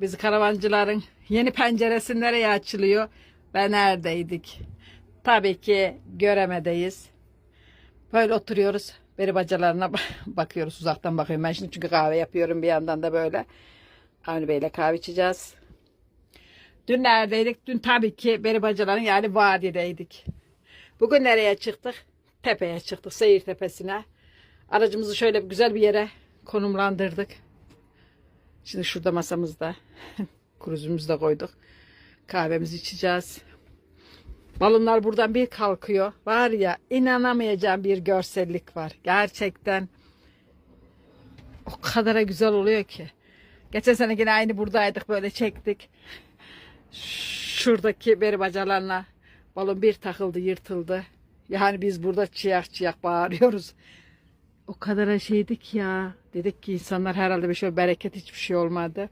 Biz karavancıların yeni penceresi nereye açılıyor ve neredeydik? Tabii ki göremedeyiz. Böyle oturuyoruz. Beri bacalarına ba- bakıyoruz. Uzaktan bakıyorum ben şimdi çünkü kahve yapıyorum bir yandan da böyle. Avni Bey'le kahve içeceğiz. Dün neredeydik? Dün tabii ki Beri bacaların yani vadideydik. Bugün nereye çıktık? Tepeye çıktık. Seyir tepesine. Aracımızı şöyle güzel bir yere konumlandırdık. Şimdi şurada masamızda kruzumuzu da koyduk. Kahvemizi içeceğiz. Balonlar buradan bir kalkıyor. Var ya inanamayacağım bir görsellik var. Gerçekten o kadar güzel oluyor ki. Geçen sene yine aynı buradaydık böyle çektik. Şuradaki beri bacalarına balon bir takıldı yırtıldı. Yani biz burada çıyak çıyak bağırıyoruz. O kadar şeydik ya. Dedik ki insanlar herhalde bir şey bereket hiçbir şey olmadı.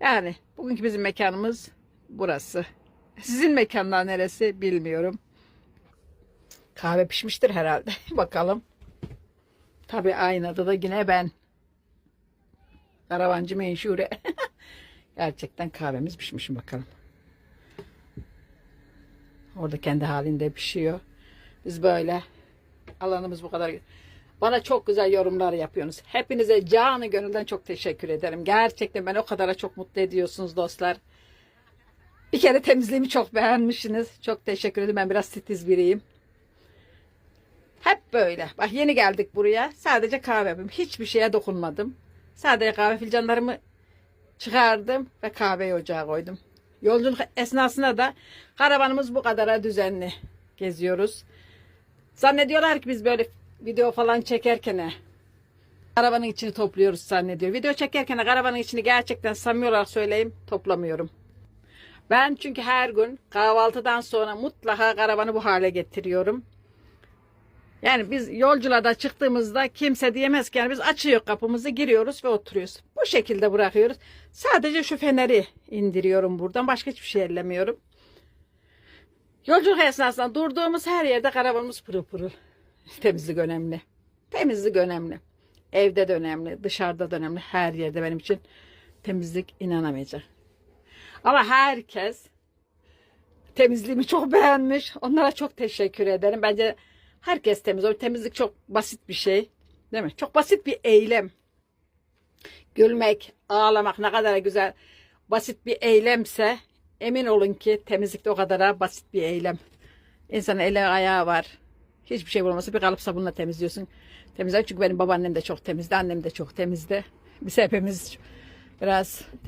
Yani bugünkü bizim mekanımız burası. Sizin mekanlar neresi bilmiyorum. Kahve pişmiştir herhalde. Bakalım. Tabii aynada da yine ben. Karavancı menşure. Gerçekten kahvemiz pişmiş bakalım. Orada kendi halinde pişiyor. Biz böyle alanımız bu kadar. Bana çok güzel yorumlar yapıyorsunuz. Hepinize canı gönülden çok teşekkür ederim. Gerçekten ben o kadara çok mutlu ediyorsunuz dostlar. Bir kere temizliğimi çok beğenmişsiniz. Çok teşekkür ederim. Ben biraz titiz biriyim. Hep böyle. Bak yeni geldik buraya. Sadece kahve yapıyorum. Hiçbir şeye dokunmadım. Sadece kahve fincanlarımı çıkardım ve kahveyi ocağa koydum. Yolculuk esnasında da karavanımız bu kadara düzenli geziyoruz. Zannediyorlar ki biz böyle video falan çekerken he, karavanın içini topluyoruz zannediyor. Video çekerken de karavanın içini gerçekten samimi olarak söyleyeyim toplamıyorum. Ben çünkü her gün kahvaltıdan sonra mutlaka karavanı bu hale getiriyorum. Yani biz yolculuğa çıktığımızda kimse diyemez ki yani biz açıyor kapımızı giriyoruz ve oturuyoruz. Bu şekilde bırakıyoruz. Sadece şu feneri indiriyorum buradan. Başka hiçbir şey ellemiyorum. Yolculuk esnasında durduğumuz her yerde karavanımız pırıl pırıl. Temizlik önemli. Temizlik önemli. Evde de önemli, dışarıda da önemli. Her yerde benim için temizlik inanamayacak. Ama herkes temizliğimi çok beğenmiş. Onlara çok teşekkür ederim. Bence herkes temiz. O temizlik çok basit bir şey. Değil mi? Çok basit bir eylem. Gülmek, ağlamak ne kadar güzel basit bir eylemse emin olun ki temizlik de o kadar basit bir eylem. İnsanın eli ayağı var. Hiçbir şey olmasa bir kalıp sabunla temizliyorsun. Temizler çünkü benim babaannem de çok temizdi, annem de çok temizdi. Biz hepimiz biraz